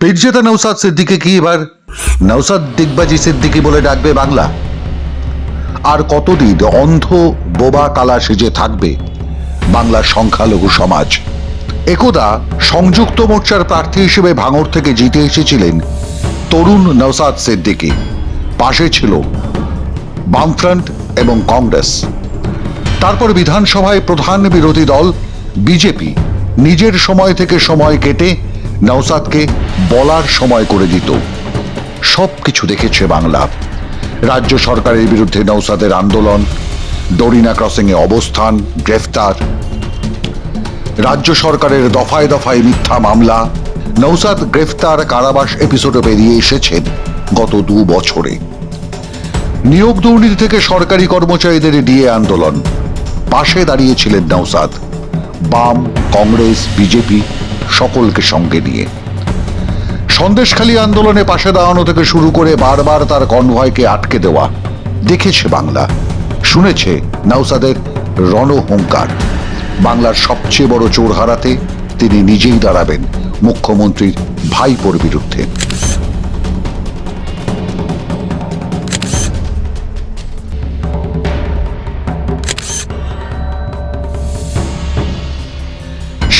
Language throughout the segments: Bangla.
পীরজেতা নৌসাদ সিদ্দিকে কি এবার? নৌসাদ দিগবাজি সিদ্দিকি বলে ডাকবে বাংলা। আর কতদিন অন্ধ বোবা কালা সেজে থাকবে বাংলার সংখ্যালঘু সমাজ? একদা সংযুক্ত মোর্চার প্রার্থী হিসেবে ভাঙড় থেকে জিতে এসেছিলেন তরুণ নৌসাদ সিদ্দিকি। পাশে ছিল বামফ্রন্ট এবং কংগ্রেস। তারপর বিধানসভায় প্রধান বিরোধী দল বিজেপি। নিজের সময় থেকে সময় কেটে নওসাদকে বলার সময় করে দিত। সব কিছু দেখেছে বাংলা। রাজ্য সরকারের বিরুদ্ধে নৌসাদের আন্দোলন ডরিনা ক্রসিংয়ে অবস্থান, গ্রেফতার। রাজ্য সরকারের দফায় দফায় মিথ্যা মামলা নৌসাদ গ্রেফতার কারাবাস এপিসোডে বেরিয়ে এসেছেন গত দু বছরে। নিয়োগ দুর্নীতি থেকে সরকারি কর্মচারীদের ডিএ আন্দোলন। পাশে দাঁড়িয়েছিলেন নৌসাদ বাম, কংগ্রেস, বিজেপি সকলকে সঙ্গে নিয়ে। সন্দেশখালী আন্দোলনে পাশে দাঁড়ানো থেকে শুরু করে বারবার তার কনভয়কে আটকে দেওয়া, দেখেছে বাংলা, শুনেছে নাউসাদের রণহংকার বাংলার সবচেয়ে বড় চোর হারাতে তিনি নিজেই দাঁড়াবেন মুখ্যমন্ত্রীর ভাইপোর বিরুদ্ধে।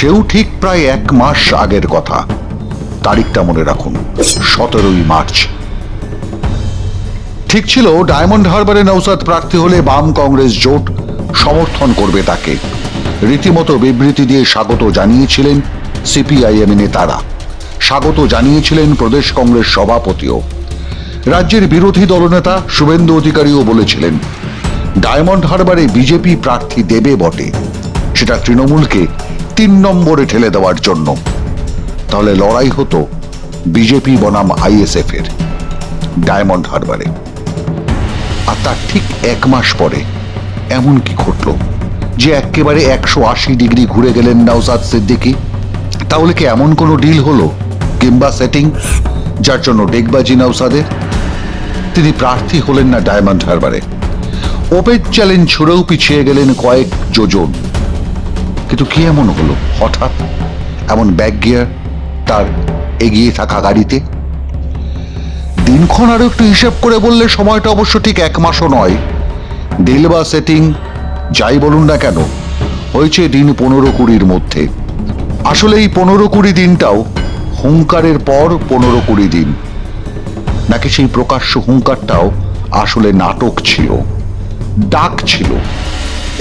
সেও ঠিক প্রায় এক মাস আগের কথা। তারিখটা মনে রাখুন, সতেরোই মার্চ। ঠিক ছিল, ডায়মন্ড হারবারে নৌসাদ প্রার্থী হলে বাম কংগ্রেস জোট সমর্থন করবে তাকে। রীতিমতো বিবৃতি দিয়ে স্বাগত জানিয়েছিলেন সিপিআইএম নেতারা। স্বাগত জানিয়েছিলেন প্রদেশ কংগ্রেস সভাপতিও। রাজ্যের বিরোধী দলনেতা শুভেন্দু অধিকারীও বলেছিলেন, ডায়মন্ড হারবারে বিজেপি প্রার্থী দেবে বটে। সেটা তৃণমূলকে তিন নম্বরে ঠেলে দেওয়ার জন্য। তাহলে লড়াই হতো বিজেপি বনাম আইএসএফ এর ডায়মন্ড হারবারে। আর তার ঠিক এক মাস পরে এমন কি ঘটল যে একেবারে একশো আশি ডিগ্রি ঘুরে গেলেন নওসাদ সিদ্দিকি? তাহলে কি এমন কোনো ডিল হলো কিংবা সেটিং যার জন্য ডেকবাজি নওসাদের তিনি প্রার্থী হলেন না ডায়মন্ড হারবারে। ওপেন চ্যালেঞ্জ ছুড়েও পিছিয়ে গেলেন কয়েক যোজন। কিন্তু কি এমন হলো? হঠাৎ এমন ব্যাক গিয়ার তার এগিয়ে থাকা গাড়িতে? দিনক্ষণ আরও একটু হিসেব করে বললে সময়টা অবশ্য ঠিক এক মাসও নয়। ডিল বা সেটিং যাই বলুন না কেন, হয়েছে দিন পনেরো কুড়ির মধ্যে। আসলে এই পনেরো কুড়ি দিনটাও হুঙ্কারের পর পনেরো কুড়ি দিন। নাকি সেই প্রকাশ্য হুঙ্কারটাও আসলে নাটক ছিল, ডাক ছিল।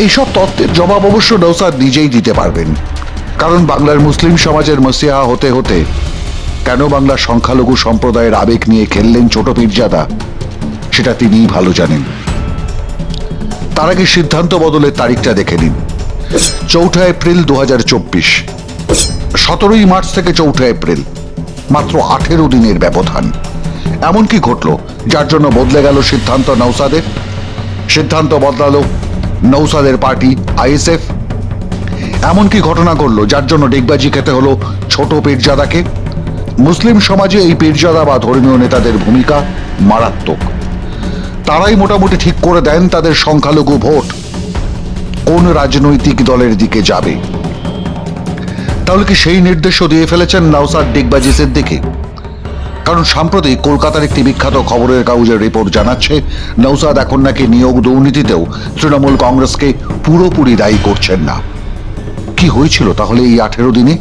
এইসব তত্ত্বের জবাব অবশ্য নৌসাদ নিজেই দিতে পারবেন। কারণ বাংলার মুসলিম সমাজের মসিহা হতে হতে কেন বাংলার সংখ্যালঘু সম্প্রদায়ের আবেগ নিয়ে খেললেন ছোট পীরজাদা, সেটা তিনিই ভালো জানেন। তার আগে সিদ্ধান্ত বদলের তারিখটা দেখে নিন। চৌঠা এপ্রিল দু হাজার চব্বিশ, সতেরোই মার্চ থেকে চৌঠা এপ্রিল, মাত্র আঠেরো দিনের ব্যবধান। এমন কি ঘটল, যার জন্য বদলে গেল সিদ্ধান্ত নৌসাদের। সিদ্ধান্ত বদলালো নৌসাদের পার্টি, আইএসএফ। এমন কি ঘটনা ঘটলো, যার জন্য ডিগবাজি খেতে হলো ছোট পীরজাদাকে। মুসলিম সমাজে এই পীরজাদা বা ধর্মীয় নেতাদের ভূমিকা মারাত্মক। তারাই মোটামুটি ঠিক করে দেন তাদের সংখ্যালঘু ভোট। কোন রাজনৈতিক দলের দিকে যাবে? তাহলে কি সেই নির্দেশও দিয়ে ফেলেছেন নওসাদ ডিগবাজি সিদ্দিকি? কারণ সাম্প্রতিক কলকাতার একটি বিখ্যাত খবরের কাগজের রিপোর্ট জানাচ্ছে নৌসাদ এখন নাকি নিয়োগ দুর্নীতিতেও তৃণমূল কংগ্রেসকে পুরোপুরি দায়ী করছেন না। কি হয়েছিল তাহলে এই আঠেরো দিনে?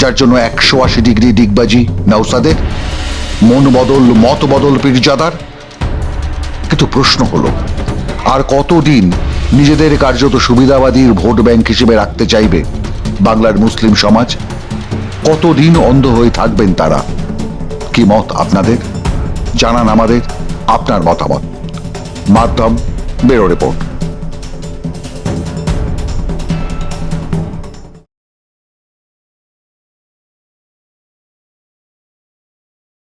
যার জন্য একশো আশি ডিগ্রি ডিগবাজি নৌসাদের মন বদল, মত বদল পীরজাদার? কিন্তু প্রশ্ন হলো, আর কতদিন নিজেদের কার্যত সুবিধাবাদীর ভোট ব্যাংক হিসেবে রাখতে চাইবে বাংলার মুসলিম সমাজ? কতদিন অন্ধ হয়ে থাকবেন তারা? কি মত আপনাদের? জানান আমাদের আপনার মতামত। মাধ্যম বেরো রিপোর্ট।